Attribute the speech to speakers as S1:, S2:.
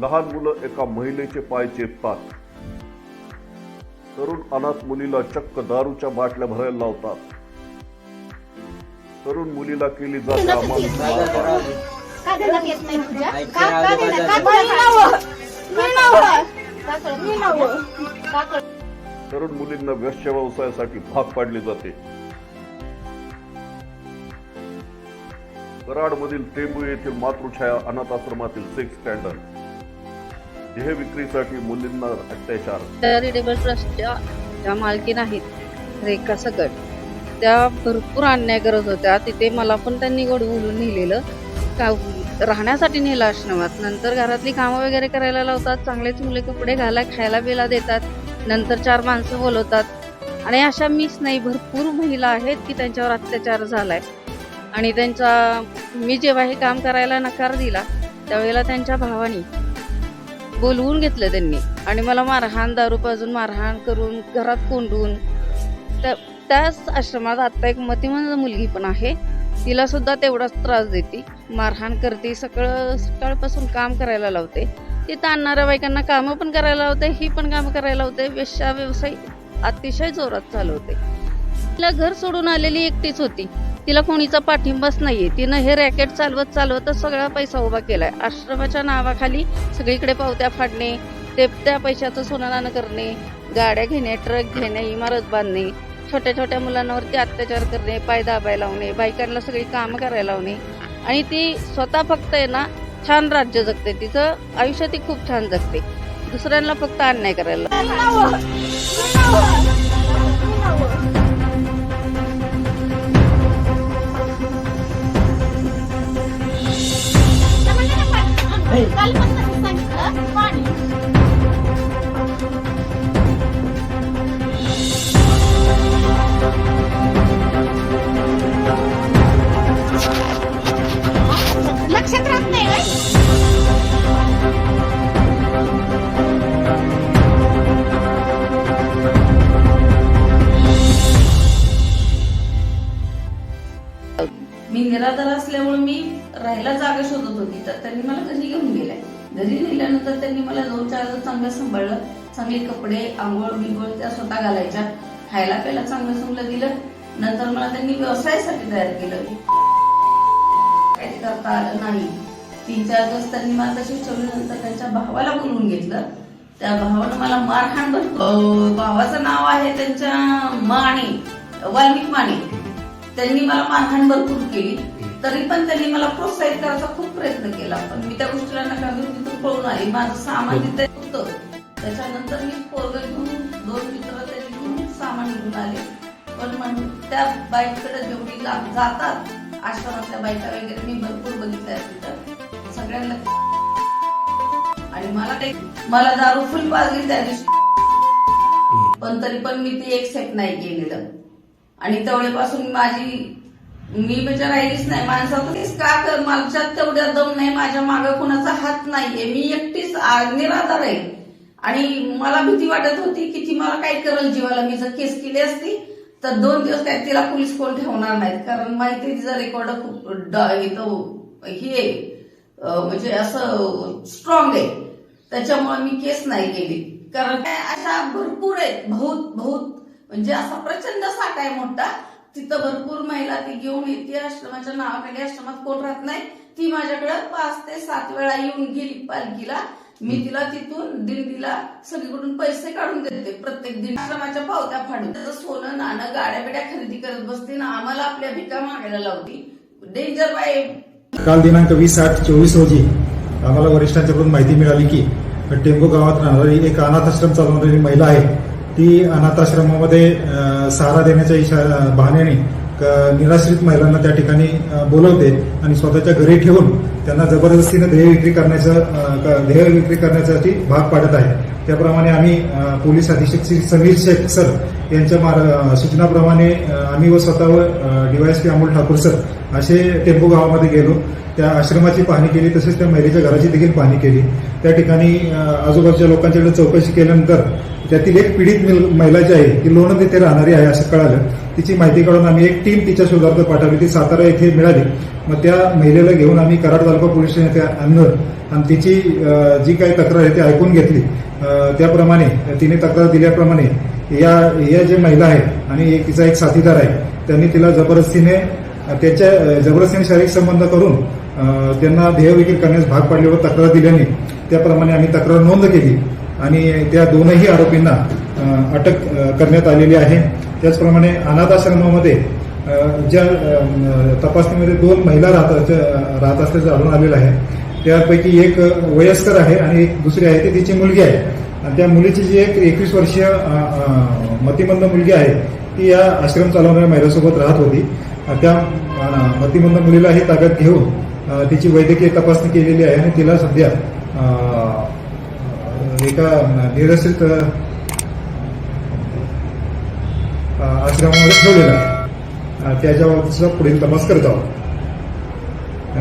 S1: लहान मुलं एका महिलेचे पाय चेपतात. तरुण अनाथ मुलीला चक्क दारूच्या बाटल्या भरायला लावतात. तरुण मुलीला केली जाते.
S2: का देण्यात येत नाही का का देण्यात. का. का?
S1: तरुण मुलींना व्यवसाय व्यवसायासाठी भाग पाडले जाते. कराडमधील टेंबू येथील मातृछाया अनाथ आश्रमातील सेक्स स्कॅन्डल देह विक्रीसाठी मुलींवर अत्याचार.
S3: चॅरिटेबल ट्रस्टच्या ज्या मालकीन आहेत रेखा सकट त्या भरपूर अन्याय करत होत्या. तिथे मला पण त्यांनी गोड बोलून नेलेलं का राहण्यासाठी नेलं आश्रमात नंतर घरातली कामं वगैरे करायला लावतात चांगलेच मुले कपडे घाला खायला बिला देतात नंतर चार माणसं बोलवतात. आणि अशा मीच नाही भरपूर महिला आहेत की त्यांच्यावर अत्याचार झालाय. आणि त्यांचा मी जेव्हा हे काम करायला नकार दिला त्यावेळेला त्यांच्या भावानी बोलवून घेतलं त्यांनी. आणि मला मारहाण दारू पाजून मारहाण करून घरात कोंडून. त्या त्याच आश्रमात आत्ता एक मतिमंद मुलगी पण आहे. तिला सुद्धा तेवढाच त्रास देते. मारहाण करते सकाळ सकाळपासून काम करायला लावते. तिथं आणणाऱ्या बायकांना कामं पण करायला लावते ही पण कामं करायला लावते. वेश्या व्यवसाय अतिशय जोरात चालवते. तिला घर सोडून आलेली एकटीच होती. तिला कोणीचा पाठिंबाच नाहीये. तिनं हे रॅकेट चालवत चालवतच सगळा पैसा उभा केलाय. आश्रमाच्या नावाखाली सगळीकडे पावत्या फाडणे ते त्या पैशाचं सोनारानं करणे गाड्या घेणे ट्रक घेणे इमारत बांधणे छोट्या छोट्या मुलांवरती अत्याचार करणे पाय दाबायला लावणे बायकांना सगळी कामं करायला लावणे. आणि ती स्वतः फक्त आहे ना छान राज्य जगते. तिचं आयुष्य ती खूप छान जगते. दुसऱ्यांना फक्त अन्याय करायला
S2: मी
S4: निराधार असल्यामुळे मी राहायला जागा शोधत होती. तर त्यांनी मला घरी घेऊन गेलाय घरी नेल्यानंतर त्यांनी मला दोन चार दिवस चांगलं सांभाळलं. चांगले कपडे आंघोळ बिंघोळ त्या स्वतः घालायच्या. खायला प्यायला चांगलं चांगलं दिलं. नंतर मला त्यांनी व्यवसायासाठी तयार केलं. काही करता आलं नाही. तीन चार दिवस त्यांनी मला तशी ठेवल्यानंतर त्यांच्या भावाला बोलवून घेतलं. त्या भावानं मला मारहाण भर भावाचं नाव आहे त्यांच्या माने वाल्मिक माने. त्यांनी मला मारहाण भरपूर केली. तरी पण त्यांनी मला प्रोत्साहित करायचा खूप प्रयत्न केला. पण मी त्या गोष्टीला नका घेऊन तिथून पळून आली. माझं सामान तिथे होतं. त्याच्यानंतर मी पोरग घेऊन दोन मित्र त्यांनी घेऊन सामान घेऊन आले. पण मग त्या बाईककडे जेवढी जातात आश्रमातल्या बायका वगैरे मी भरपूर बघितल्या तिथं सगळ्यांना आणि मला ते मला दारू फुल पाजली त्या दिवशी. पण तरी पण मी ती एक्सेप्ट नाही केलेलं. आणि तेवढ्यापासून माझी मी म्हणजे राहिलीच नाही. माणसाचं तेच का कर? माझ्यात तेवढ्या दम नाही. माझ्या मागे कुणाचा हात नाहीये. मी एकटीच निराधार आहे. आणि मला भीती वाटत होती की ती मला काय करेल जीवाला. मी जर केस केली असती तर दोन दिवस काय तिला पोलीस कोण ठेवणार नाहीत. कारण माहिती आहे तिचा रेकॉर्ड खूप ड- हे तो- हे म्हणजे असं स्ट्रॉंग आहे. त्याच्यामुळे मी केस नाही केली. कारण काय अशा भरपूर आहेत. बहुत बहुत. म्हणजे असा प्रचंड साठा आहे मोठा. तिथं भरपूर महिला ती घेऊन येते. आश्रमाच्या नावाखाली आश्रमात कोण राहत नाही. ती माझ्याकडे पाच ते सात वेळा येऊन गेली पालखीला. मी तिला तिथून दिंडीला सगळीकडून पैसे काढून देते. प्रत्येक दिन आश्रमाच्या पावत्या फाडून. त्याचं सोनं नाणं गाड्या बिड्या खरेदी करत बसते ना आम्हाला आपल्या भिका मागायला लावती. डेंजर बाय
S5: काल दिनांक वीस आठ चोवीस रोजी आम्हाला वरिष्ठांच्याकडून माहिती मिळाली की टेंबू गावात राहणारी एक अनाथाश्रम चालवणारी महिला आहे. ती अनाथाश्रमामध्ये सहारा देण्याच्या इशारा बहाण्याने निराश्रित महिलांना त्या ठिकाणी बोलवते आणि स्वतःच्या घरी ठेवून त्यांना जबरदस्तीनं ध्येय विक्री करण्याचं क- ध्येय विक्री करण्यासाठी भाग पाडत आहे. त्याप्रमाणे आम्ही पोलीस अधीक्षक श्री समीर शेख सर यांच्या मार- सूचनाप्रमाणे आम्ही व स्वतःवर डीवायएसपी अमोल ठाकूर सर असे टेम्पो गावामध्ये गेलो. त्या आश्रमाची पाहणी केली तसेच त्या महिलेच्या घराची देखील पाहणी केली. त्या ठिकाणी आजूबाजूच्या लोकांच्याकडे चौकशी केल्यानंतर त्यातील एक पीडित मिल- महिला जी आहे ती लोणंद येथे राहणारी आहे असं कळालं. तिची माहिती काढून आम्ही एक टीम तिच्या शोधार्थ पाठवली. ती सातारा येथे मिळाली. मग त्या महिलेला घेऊन आम्ही कराड तालुका पोलीस स्टेशन येथे आणलं आणि तिची जी काही तक्रार आहे ती ऐकून घेतली. त्याप्रमाणे तिने तक्रार दिल्याप्रमाणे या या जे महिला आहेत आणि एक तिचा एक साथीदार आहे त्यांनी तिला जबरदस्तीने त्याच्या जबरदस्तीने शारीरिक संबंध करून त्यांना देह करण्यास भाग पाडल्यावर तक्रार दिल्याने त्याप्रमाणे आम्ही तक्रार नोंद केली. आणि त्या दोनही आरोपींना अटक करण्यात आलेली आहे. त्याचप्रमाणे अनाथाश्रमामध्ये ज्या तपासणीमध्ये दोन महिला राहत राहत असल्याचं आढळून आलेलं आहे. त्यापैकी एक वयस्कर आहे आणि एक दुसरी आहे ती तिची मुलगी आहे. आणि त्या मुलीची जी एक एकवीस वर्षीय मतिमंद मुलगी आहे ती या आश्रम चालवणाऱ्या महिलासोबत राहत होती. त्या मतिमंद मुलीलाही ताब्यात घेऊन तिची वैद्यकीय तपासणी केलेली आहे आणि तिला सध्या एका निरसित आश्रमामध्ये ठेवलेला आहे. अं, पुढील तपास करत आहोत.